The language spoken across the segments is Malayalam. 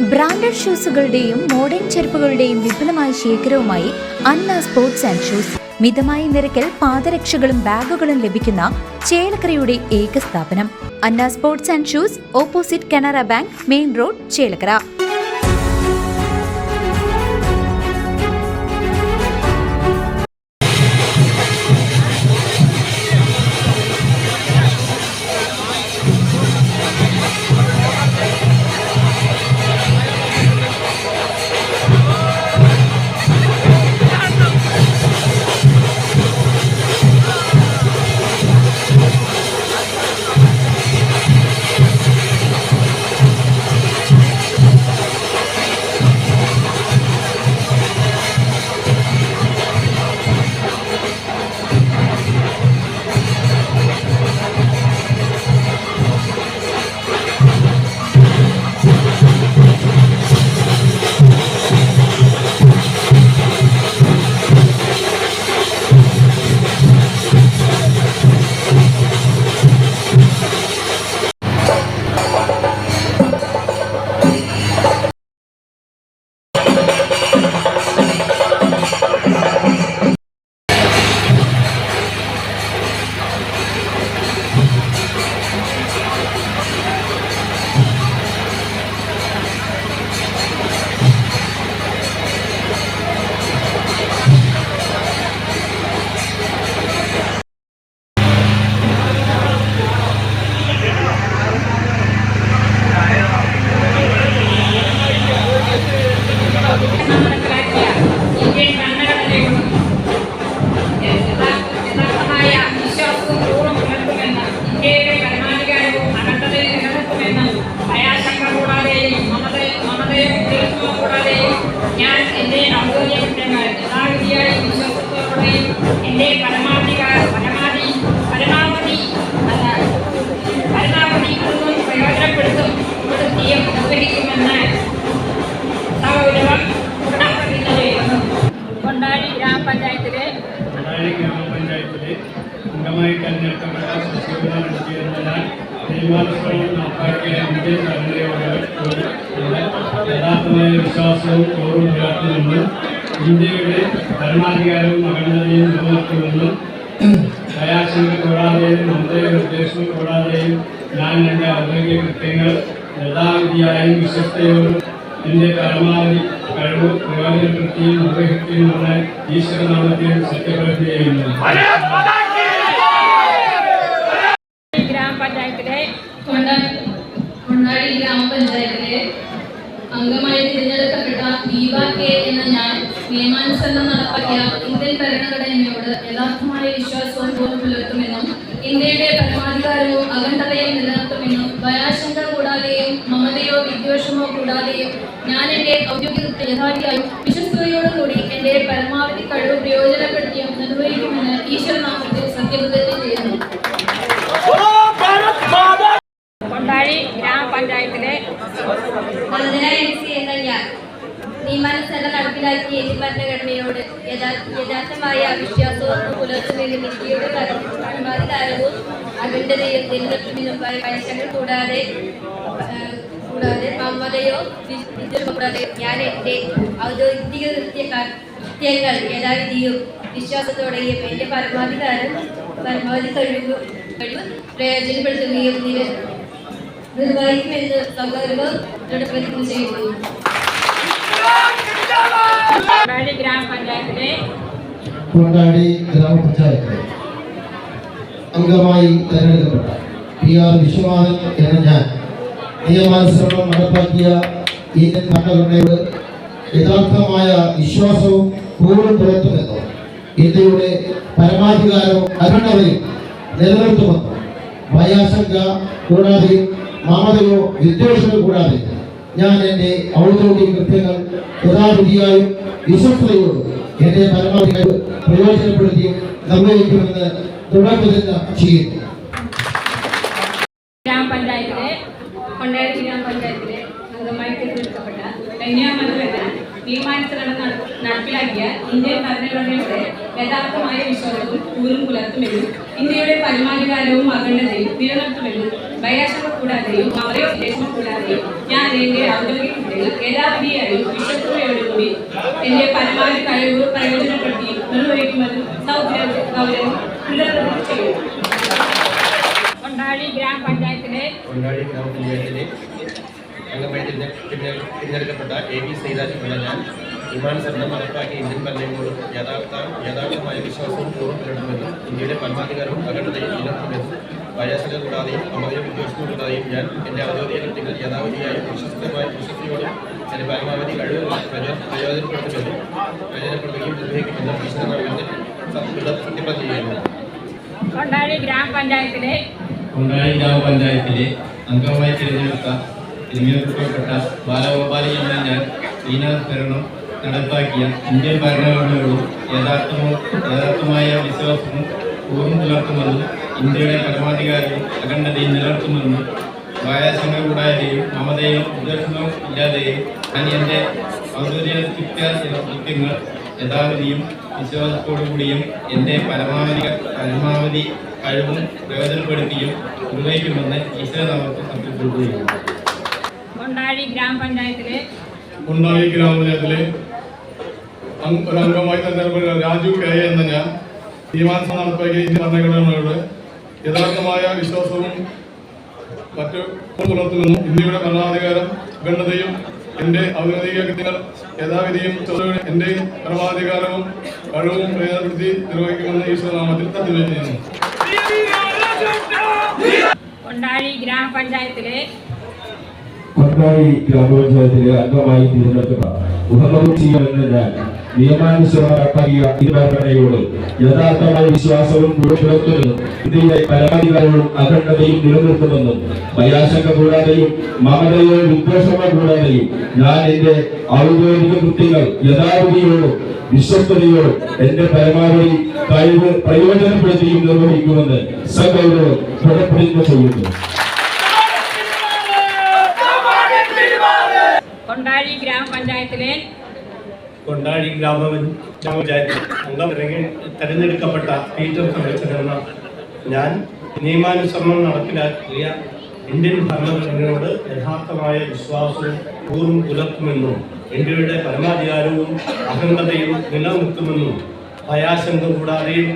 ബ്രാൻഡഡ് ഷൂസുകളുടെയും മോഡേൺ ചെരുപ്പുകളുടെയും വിപുലമായ ശേഖരവുമായി അന്ന സ്പോർട്സ് ആൻഡ് ഷൂസ്. മിതമായ നിരക്കിൽ പാദരക്ഷകളും ബാഗുകളും ലഭിക്കുന്ന ചേലക്കരയുടെ ഏക സ്ഥാപനം. Anna sports and shoes opposite Canara bank main road Chelakkara. എന്റെ പരമാധികാര പരമാധി പരമാവധി പരമാവധി ഒന്നും പ്രയോജനപ്പെടുത്തും കുടുംബത്തെയും നിർവഹിക്കുമെന്ന് സൗരവം ചെയ്യുന്നു കൊണ്ടാടി ഗ്രാമപഞ്ചായത്തിലെ കൊണ്ടാഴി ഗ്രാമപഞ്ചായത്തിലെ അംഗമായി തെരഞ്ഞെടുക്കപ്പെട്ട ശശികുമാർ നടത്തി എന്ന ഞാൻ നിയമാനുസരണം നടപ്പാക്കിയ ഇന്ത്യൻ ഭരണഘടനയോട് യഥാർത്ഥമായ വിശ്വാസവും ഓർമ്മ പുലർത്തുമെന്നും ഇന്ത്യയുടെ പരമാധികാരവും അഖണ്ഡതയും നിലനിർത്തുമെന്നും ദയാശങ്ക കൂടാതെയും മന്ത്രിയുടെ നിർദ്ദേശങ്ങൾ കൂടാതെയും ഞാൻ എന്റെ ഔദ്യോഗിക കൃത്യങ്ങൾ യഥാവിധിയായും വിശ്വസ്തയോടും എന്റെ പരമാവധി കഴിവ് പ്രയോജനപ്പെടുത്തിയും നിർവഹിക്കുമെന്ന് ഈശ്വരനാമത്തിൽ സത്യപ്രതിജ്ഞ ചെയ്യുന്നു ഗ്രാമപഞ്ചായത്തിലെ അംഗമായി തിരഞ്ഞെടുക്കപ്പെട്ട ദീപ കെ എന്ന ഞാൻ നിയമാനുസരണം നടപ്പാക്കിയ ഇന്ത്യൻ ഭരണഘടനയോട് യഥാർത്ഥമായ വിശ്വാസവും പോലും പുലർത്തുമെന്നും ഇന്ത്യയുടെ പരമാധികാരവും അഖണ്ഡതയും നിലനിർത്തുമെന്നും ഭയാശങ്ക കൂടാതെയും മമതയോ വിദ്വേഷമോ കൂടാതെയും ഞാൻ എന്റെ ഔദ്യോഗിക യഥാർത്ഥിയായും വിശ്വസ്തയോടും കൂടി എന്റെ പരമാവധി കഴിവ് പ്രയോജനപ്പെടുത്തിയും നിർവഹിക്കുമെന്ന് ഈശ്വരനാമത്തിൽ സത്യപ്രതിജ്ഞ ചെയ്യുന്നു. കൊണ്ടാഴി ഗ്രാമപഞ്ചായത്തിലെ എന്ന ഞാൻ നിയമാനുസരണം നടപ്പിലാക്കിയ ഭരണഘടനയോട് യഥാ- യഥാർത്ഥമായ അവിശ്വാസവും പുലർത്തുമെന്നും ഇന്ത്യയുടെ പര- പരമാധികാരവും അഖണ്ഡതയും നിലനിർത്തുമെന്നും പരശങ്ങൾ കൂടാതെ കൂടാതെ മമതയോ കൂടാതെ ഞാൻ എന്റെ ഔദ്യോഗിക കൃത്യ കൃത്യങ്ങൾ യഥാവിധിയും വിശ്വാസത്തോടെയും എന്റെ പരമാധികാരം പരമാവധി കഴിവ് കഴിവ് പ്രയോജനപ്പെടുത്തുകയും നിർവഹിക്കുമെന്ന് സൗകര്യവും ചെയ്യുന്നു. കൊണ്ടാടി അംഗമായി തെരഞ്ഞെടുക്കപ്പെട്ട പി ആർ വിശ്വനാഥൻ എന്ന ഞാൻ നിയമാനുസരണം നടപ്പാക്കിയ ഇന്ത്യൻ ഭരണഘടനയോട് യഥാർത്ഥമായ വിശ്വാസവും പൂർവം പുലർത്തുമെന്നും ഇന്ത്യയുടെ പരമാധികാരവും അരുണതയും നിലനിർത്തുമെന്നും ഭയാശങ്ക കൂടാതെയും മമതയോ വിദ്വേഷമോ കൂടാതെ ഞാൻ എന്റെ ഔദ്യോഗിക കൃത്യങ്ങൾ യഥാവിധിയായും വിശ്വസ്തയോടും എന്റെ പരമാവധി പ്രയോജനപ്പെടുത്തി നിർവഹിക്കുമെന്ന് തുടർപ്രതിജ്ഞ ചെയ്യുന്നു. ഗ്രാമപഞ്ചായത്തിലെ കൊണ്ടേരി ഗ്രാമപഞ്ചായത്തിലെ അംഗമായി തിരഞ്ഞെടുക്കപ്പെട്ട നടപ്പിലാക്കിയ ഇന്ത്യൻ ഭരണഘടനയുടെ യഥാർത്ഥമായ വിശ്വാസവും ഊരും പുലർത്തുമെന്നും ഇന്ത്യയുടെ പരമാധികാരവും അഖണ്ഡതയും നിലനിർത്തുമെന്നും ഭയാശങ്ക കൂടാതെയും അവയോ ഉദ്ദേശം കൂടാതെയും ഞാൻ എന്റെ ഔദ്യോഗിക കുട്ടികൾ യഥാവിധിയായും വിശ്വസ്തയോടുകൂടി എന്റെ പരമാവധി കഴിവ് പ്രയോജനപ്പെടുത്തി നിർവഹിക്കുമെന്നും സൗകര്യം ഗൗരവം പുനർപ്രതിജ്ഞ ചെയ്യുന്നു ഗ്രാമപഞ്ചായത്തിലെ അംഗമായി തിരഞ്ഞെ- തിരഞ്ഞെ- തിരഞ്ഞെടുക്കപ്പെട്ട എ ബി സൈതാജ് എന്ന ഞാൻ വിമാനസരണം നടപ്പാക്കിയ ഇന്ത്യൻ ഭരണകൂടം യഥാർത്ഥ യഥാർത്ഥമായ വിശ്വാസവും പൂർവം പുലർത്തുമെന്നും ഇന്ത്യയുടെ പരമാധികാരവും അഖണ്ഡതയും നിലനിർത്തുമെന്നും വയാസന കൂടാതെയും അമതയും ഉദ്യോഗസ്ഥനും കൂടാതെയും ഞാൻ എന്റെ ഔദ്യോഗിക കൃത്യങ്ങൾ യഥാവധിയായും വിശ്വസ്തമായ വിശ്വസ്തയോടും എന്റെ പരമാവധി കഴിവ് പ്രയോജനപ്പെടുത്തുമെന്നും പ്രയോജനപ്പെടുത്തുകയും നിർവഹിക്കുമെന്നും സത്യ- സത്യപ്രതിജ്ഞ ചെയ്യുന്നു. കൊണ്ടാടി ഗ്രാമപഞ്ചായത്തിലെ കൊണ്ടാഴി ഗ്രാമപഞ്ചായത്തിലെ അംഗമായി തിരഞ്ഞെടുത്ത തിരഞ്ഞെടുക്കപ്പെട്ട ബാലഗോപാലി എന്ന ഞാൻ ഭരണം നടപ്പാക്കിയ ഇന്ത്യൻ ഭരണഘടനയോടും യഥാർത്ഥമോ യഥാർത്ഥമായ വിശ്വാസവും പൂർവം പുലർത്തുമെന്നും ഇന്ത്യയുടെ പരമാധികാരവും അഖണ്ഡതയും നിലനിർത്തുമെന്നും വായാശങ്ക കൂടാതെയും മമതയും ഉദ്ദേശവും ഇല്ലാതെയും ഞാൻ എന്റെ ഔദ്യോഗിക കൃത്യങ്ങൾ യഥാവിധിയും വിശ്വാസത്തോടുകൂടിയും എന്റെ പരമാവധി പരമാവധി കഴിവും പ്രയോജനപ്പെടുത്തിയും നിർവഹിക്കുമെന്ന് ഈശ്വരനാമത്തിൽ സത്യപ്പെടുത്തുകയും കൊണ്ടാടി ഗ്രാമപഞ്ചായത്തിലെ ഉണ്ടായി ഗ്രാമപഞ്ചായത്തിലെ ഒരു അംഗമായി തന്നെ രാജു കെ എ എന്ന ഞാൻ തീരുമാനം നടപ്പാക്കിയ ഇന്ത്യൻ ഭരണഘടനകളോട് യഥാർത്ഥമായ വിശ്വാസവും മറ്റു പുലർത്തുമെന്നും ഇന്ത്യയുടെ ഭരണാധികാരം അഖണ്ഡതയും എന്റെ ഔദ്യോഗിക കൃത്യങ്ങൾ യഥാവിധിയും എന്റെ എന്റെ പരമാധികാരവും കഴിവും പ്രയോജനപ്പെടുത്തി നിർവഹിക്കുമെന്ന് ഈശ്വരനാമത്തിൽ തത്വം ചെയ്യുന്നു ഗ്രാമപഞ്ചായത്തിലെ അംഗമായി തിരഞ്ഞെടുക്കപ്പെട്ട മുഹമ്മദ് എന്ന ഞാൻ യഥാർത്ഥമായ വിശ്വാസവും ഇതിന്റെ പരാതികളും അഖണ്ഡതയും നിലനിർത്തുമെന്നും ഭയാശങ്ക കൂടാതെയും മമതയോ വിദ്വേഷമോ കൂടാതെയും ഞാൻ എന്റെ ഔദ്യോഗിക കൃത്യങ്ങൾ യഥാർത്ഥിയോടും വിശ്വസ്തയോടും എന്റെ പരമാവധി കഴിവ് പ്രയോജനപ്പെടുത്തിയും നിർവഹിക്കുമെന്ന് പുറപ്പെടുന്ന ചെയ്യുന്നു. കൊണ്ടാഴി ഗ്രാമപഞ്ചായത്തിലെ കൊണ്ടാഴി ഗ്രാമ ഗ്രാമപഞ്ചായത്തിൽ അംഗം തെരഞ്ഞെടുക്കപ്പെട്ട പീറ്റർ സംരക്ഷണ ഞാൻ നിയമാനുസരണം നടപ്പിലാക്കിയ ഇന്ത്യൻ ഭരണഘടനയോട് യഥാർത്ഥമായ വിശ്വാസവും പൂർവം പുലർത്തുമെന്നും ഇന്ത്യയുടെ പരമാധികാരവും അഖണ്ഡതയും നിലനിർത്തുമെന്നും ഭയാശങ്ക കൂടാതെയും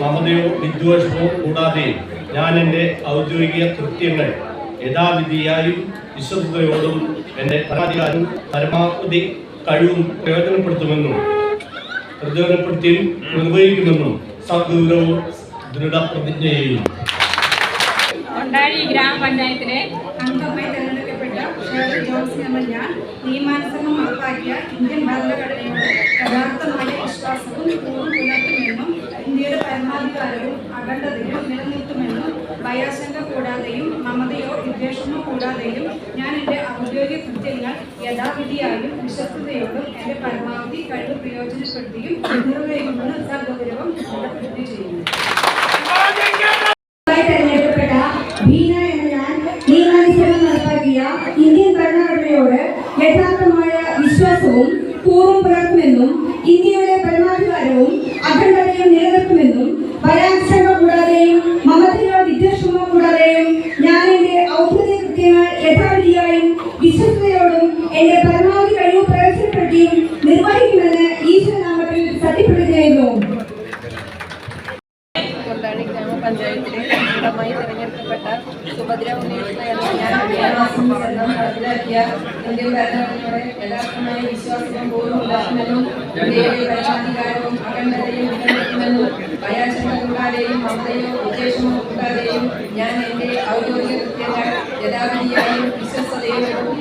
മമതയോ വിദ്വേഷമോ കൂടാതെയും ഞാൻ എന്റെ ഔദ്യോഗിക കൃത്യങ്ങൾ യഥാവിധിയായും വിശ്വസ്തയോടും എന്റെ പരമാധികാരവും പരമാവധി കഴിവും പ്രയോജനപ്പെടുത്തുമെന്നും പ്രയോജനപ്പെടുത്തി നിർവഹിക്കുമെന്നും സഗൗരവവും ദൃഢപ്രതിജ്ഞ ചെയ്യുന്നു ഗ്രാമപഞ്ചായത്തിലെ അംഗമായി തെരഞ്ഞെടുക്കപ്പെട്ട ഷേർലി ജോൺസൺ എന്ന ഞാൻ നിയമാനുസരണം ഉറപ്പാക്കിയ ഇന്ത്യൻ ഭരണഘടനയോട് യഥാർത്ഥമായ വിശ്വാസവും പൂർവം പുലർത്തുമെന്നും ഇന്ത്യയുടെ പരമാധികാരവും അഖണ്ഡതയും നിലനിർത്തുമെന്നും ഭയാശങ്ക കൂടാതെയും മമതയോ വിദ്വേഷമോ കൂടാതെയും ഞാൻ എന്റെ ഔദ്യോഗിക കൃത്യങ്ങൾ യഥാവിധിയായും വിശ്വസ്തയോടും എന്റെ പരമാവധി കഴിവ് പ്രയോജനപ്പെടുത്തിയും നിർവഹിക്കുമെന്ന് സഗൗരവം പ്രതിജ്ഞ ചെയ്യുന്നു തെരഞ്ഞെടുക്കപ്പെട്ട യഥാർത്ഥമായ വിശ്വാസവും പൂർവം പുലർത്തുമെന്നും ഇന്ത്യയുടെ പരമാധികാരവും അഖണ്ഡതയും നിലനിർത്തുമെന്നും ഭയാശങ്ക കൂടാതെയും മമതയോ വിശേഷമോ കൂടാതെയും ഞാൻ എന്റെ ഔദ്യോഗിക കൃത്യങ്ങൾ യഥാവിധിയായും വിശ്വസ്തയോടും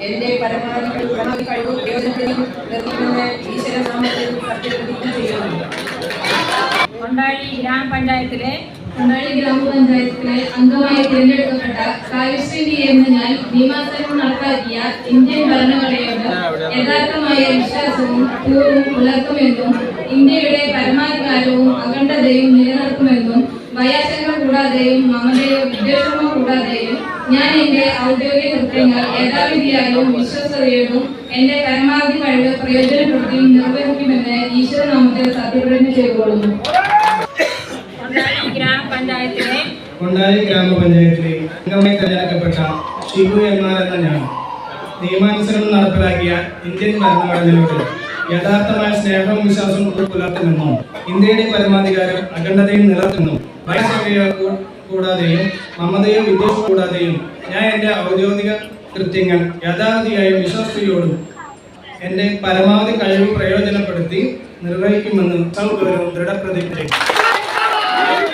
എന്റെ പരമാവധി പരമാവധി കഴിവ് പ്രയോജനത്തിനും നിർമ്മിക്കുന്ന ഈശ്വരനാമത്തിൽ സത്യപ്രതിജ്ഞ ചെയ്യുന്നു. കൊണ്ടാടി ഗ്രാമപഞ്ചായത്തിലെ കൊണ്ടാടി ഗ്രാമപഞ്ചായത്തിലെ അംഗമായി തിരഞ്ഞെടുക്കപ്പെട്ട കായുശ്രീ എന്ന ഞാൻ നിയമാസനം നടപ്പാക്കിയ ഇന്ത്യൻ ഭരണഘടനയോട് യഥാർത്ഥമായ വിശ്വാസവും പൂർവം പുലർത്തുമെന്നും ഇന്ത്യയുടെ പരമാധികാരവും അഖണ്ഡതയും നിലനിർത്തുമെന്നും ഭയാശങ്ക കൂടാതെയും മമതയോ വിദ്വേഷമോ കൂടാതെയും ഞാൻ എന്റെ ഔദ്യോഗിക കൃത്യങ്ങൾ യഥാവിധിയായും വിശ്വസതയോടും എന്റെ പരമാവധി കഴിവ് പ്രയോജനപ്പെടുത്തിയും നിർവഹിക്കുമെന്ന് ഈശ്വരനാമത്തിൽ സത്യപ്രതിജ്ഞ ചെയ്തുകൊള്ളുന്നു. കൊണ്ടായി ഗ്രാമപഞ്ചായത്തിലെ അംഗമായി തെരഞ്ഞെടുക്കപ്പെട്ട ഷിബു എന്ന ഞാൻ നിയമാനുസരണം നടപ്പിലാക്കിയ ഇന്ത്യൻ ഭരണഘടനയോട് യഥാർത്ഥമായ സ്നേഹവും വിശ്വാസവും പുലർത്തുമെന്നും ഇന്ത്യയുടെ പരമാധികാരം അഖണ്ഡതയും നിലനിർത്തുന്നു വൈശ്വര്യ കൂടാതെയും മമതയോ വിദ്വേഷം കൂടാതെയും ഞാൻ എന്റെ ഔദ്യോഗിക കൃത്യങ്ങൾ യഥാർത്ഥിയായും വിശ്വസ്തയോടും എന്റെ പരമാവധി കഴിവ് പ്രയോജനപ്പെടുത്തി നിർവഹിക്കുമെന്ന് സൗകര്യവും ദൃഢപ്രതിജ്ഞ